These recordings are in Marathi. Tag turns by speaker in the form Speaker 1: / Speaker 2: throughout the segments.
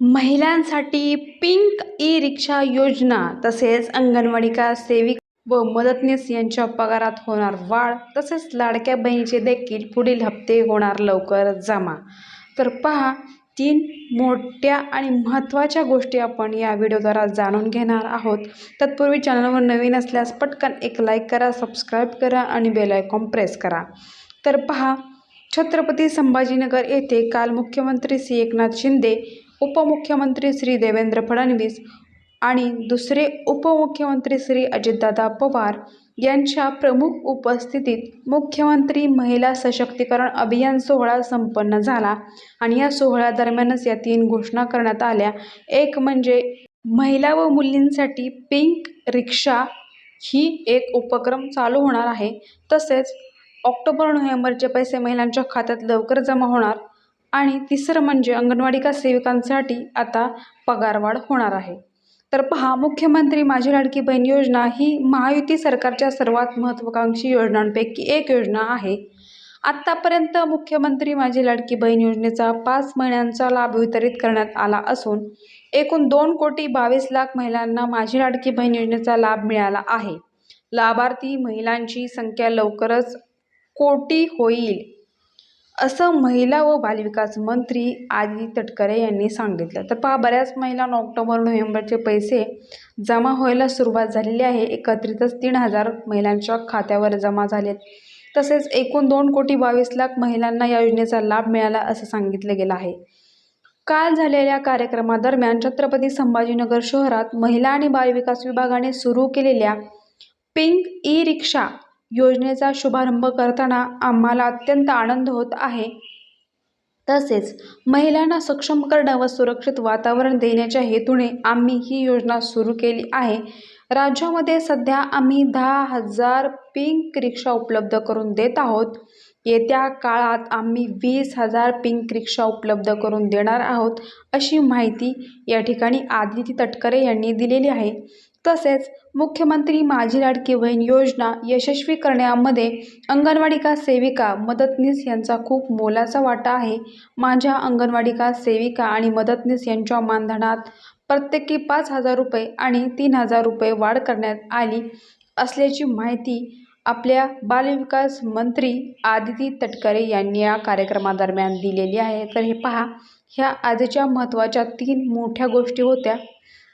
Speaker 1: महिलांसाठी पिंक ई रिक्षा योजना तसेच अंगणवाडिका सेविका व मदतनीस यांच्या पगारात होणार वाढ तसेच लाडक्या बहिणीचे देखील पुढील हप्ते होणार लवकर जमा. तर पहा तीन मोठ्या आणि महत्त्वाच्या गोष्टी आपण या व्हिडिओद्वारा जाणून घेणार आहोत. तत्पूर्वी चॅनलवर नवीन असल्यास पटकन एक लाईक करा सबस्क्राईब करा आणि बेलायकॉन प्रेस करा. तर पहा छत्रपती संभाजीनगर येथे काल मुख्यमंत्री श्री एकनाथ शिंदे उपमुख्यमंत्री श्री देवेंद्र फडणवीस आणि दुसरे उपमुख्यमंत्री श्री अजितदादा पवार यांच्या प्रमुख उपस्थितीत मुख्यमंत्री महिला सशक्तीकरण अभियान सोहळा संपन्न झाला. आणि या सोहळ्यादरम्यानच या तीन घोषणा करण्यात आल्या. एक म्हणजे महिला व मुलींसाठी पिंक रिक्षा ही एक उपक्रम चालू होणार आहे. तसेच ऑक्टोबर नोव्हेंबरचे पैसे महिलांच्या खात्यात लवकर जमा होणार. आणि तिसरं म्हणजे अंगणवाडिका सेविकांसाठी आता पगारवाढ होणार आहे. तर पहा मुख्यमंत्री माझी लाडकी बहीण योजना ही महायुती सरकारच्या सर्वात महत्त्वाकांक्षी योजनांपैकी एक योजना आहे. आत्तापर्यंत मुख्यमंत्री माझी लाडकी बहीण योजनेचा पाच महिन्यांचा लाभ वितरित करण्यात आला असून एकूण दोन कोटी बावीस लाख महिलांना माझी लाडकी बहीण योजनेचा लाभ मिळाला आहे. लाभार्थी महिलांची संख्या लवकरच कोटी होईल. असं महिला व बालविकास मंत्री आदी तटकरे यांनी सांगितलं. तर पहा बऱ्याच महिलांना ऑक्टोबर नोव्हेंबरचे पैसे जमा व्हायला सुरुवात झालेली आहे. एकत्रितच तीन हजार महिलांच्या खात्यावर जमा झालेत. तसेच एकूण दोन कोटी बावीस लाख महिलांना या योजनेचा लाभ मिळाला असं सांगितलं गेलं आहे. काल झालेल्या कार्यक्रमादरम्यान छत्रपती संभाजीनगर शहरात महिला आणि बालविकास विभागाने सुरू केलेल्या पिंक ई रिक्षा योजनेचा शुभारंभ करताना आम्हाला अत्यंत आनंद होत आहे. तसेच महिलांना सक्षम करणं व सुरक्षित वातावरण देण्याच्या हेतूने आम्ही ही योजना सुरू केली आहे. राज्यामध्ये सध्या आम्ही दहा हजार पिंक रिक्षा उपलब्ध करून देत आहोत. येत्या काळात आम्ही वीस हजार पिंक रिक्षा उपलब्ध करून देणार आहोत अशी माहिती या ठिकाणी आदिती तटकरे यांनी दिलेली आहे. तसेच मुख्यमंत्री माझी लाडकी बहीण योजना यशस्वी करण्यामध्ये अंगणवाडिका सेविका मदतनीस यांचा खूप मोलाचा वाटा आहे. माझ्या अंगणवाडिका सेविका आणि मदतनीस यांच्या मानधनात प्रत्येकी पाच हजार रुपये आणि तीन हजार रुपये वाढ करण्यात आली असल्याची माहिती आपल्या बालविकास मंत्री आदिती तटकरे यांनी या कार्यक्रमादरम्यान दिलेली आहे. तर हे पहा ह्या आजच्या महत्त्वाच्या तीन मोठ्या गोष्टी होत्या.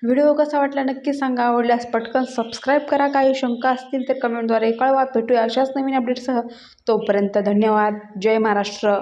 Speaker 1: व्हिडिओ कसा वाटला नक्की सांगा. आवडल्यास पटकन सबस्क्राईब करा. काही शंका असतील तर कमेंटद्वारे कळवा. भेटूया अशाच नवीन अपडेटसह तोपर्यंत धन्यवाद. जय महाराष्ट्र.